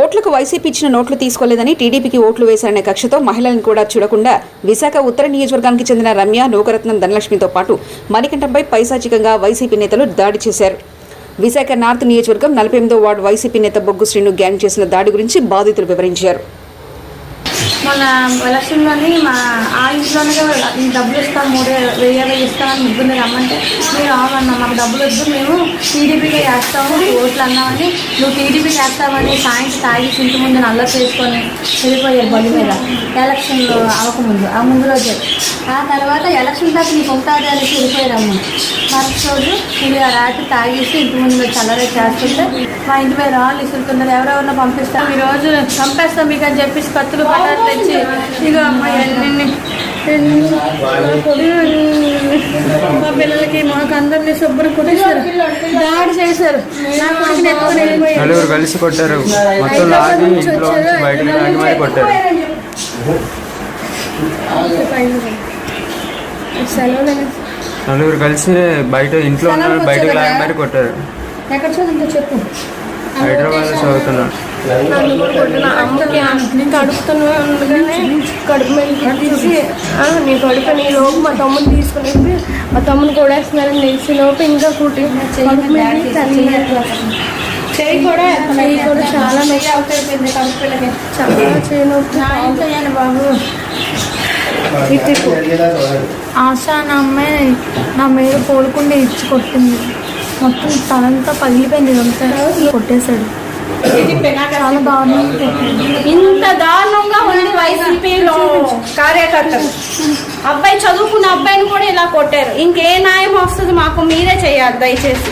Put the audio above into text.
ఓట్లకు వైసీపీ ఇచ్చిన నోట్లు తీసుకోలేదని టీడీపీకి ఓట్లు వేశారనే కక్షతో మహిళలను కూడా చూడకుండా విశాఖ ఉత్తర నియోజకవర్గానికి చెందిన రమ్య నూకరత్నం ధనలక్ష్మితో పాటు మణికంఠంపై పైశాచికంగా వైసీపీ నేతలు దాడి చేశారు. విశాఖ నార్త్ నియోజకవర్గం నలభై ఎనిమిదో వార్డు వైసీపీ నేత బొగ్గు శ్రీను గ్యాంగ్ చేసిన దాడి గురించి బాధితులు వివరించారు. మన ఎలక్షన్లోని మా ఆ ఇంట్లోనే డబ్బులు ఇస్తాం మూడు వెయ్యి వెయ్యి ఇస్తామని ముగ్గురు రమ్మంటే మీరు అవునన్నా మాకు డబ్బులు వద్దు మేము టీడీపీకి వేస్తాము ఓట్లు అన్నామని నువ్వు టీడీపీకి వేస్తామని సాయంత్రం తాగి ఇంటి ముందు నల్ల చేసుకొని వెళ్ళిపోయారు బడి మీద. ఎలక్షన్లో అవ్వకముందు ఆ ముందు రోజే. ఆ తర్వాత ఎలక్షన్ దాకా నీకు ఉంటుంది అని వెళ్ళిపోయారు అమ్మ మరుసటి రోజు ఆ రాత్రి తాగేసి ఇంటి ముందు మీరు చల్లగా చేస్తుంటే మా ఇంటి మీద రాళ్ళు ఇసురుతున్నారు. ఎవరెవరినో పంపిస్తాం ఈ రోజు చంపేస్తాం మీకు అని చెప్పేసి కత్తులు పట్టాలు తెచ్చి అమ్మాయి ఎన్ని మా పిల్లలకి మాకు అందరినీ శుభ్రం కొట్టేశారు దాడి చేశారు. నా కొడుకుని ఎత్తుకొని వెళ్ళిపోయారు. నలుగురు కలిసి కొట్టారు. మొత్తం లాగి ఇంట్లో మరి కొట్టారు. నలుగురు కలిసి బయట ఇంట్లో ఉన్న వాళ్ళు బయటకు లాగి మరి కొట్టారు. ఎక్కడ చదువుతుందో చెప్పు. హైదరాబాద్ చదువుతున్నాను అమ్మకి నేను కడుపుతున్నా ఉండగానే కడుపు తీసి "ఆ, నీ కడుపు నీ లోపు మా తమ్ముని తీసుకుని మా తమ్ముని కొడేస్తున్నారని తెలిసి లోపు ఇంకా కుట్టి చెయ్యి కూడా చెయ్యి కూడా చాలా నొప్పి అయిపోయింది కడుపు పిల్లకి చాలా చేయి నొప్పి. నా ఇంట్లో అయ్యాను బాబు. ఆశ నా అమ్మాయి నా మీద పోలుకుండా ఇచ్చి కొట్టింది. మొత్తం తలంతా పగిలిపోయింది ఇదంతా. కొట్టేశాడు. చాలా దారుణంగా కొట్టింది. ఇంత దారుణంగా ఉంది వైసీపీలో. కార్యకర్తలు. అబ్బాయి చదువుకున్న అబ్బాయిని కూడా ఇలా కొట్టారు. ఇంకే న్యాయం వస్తుంది మాకు మీరే చేయాలి దయచేసి.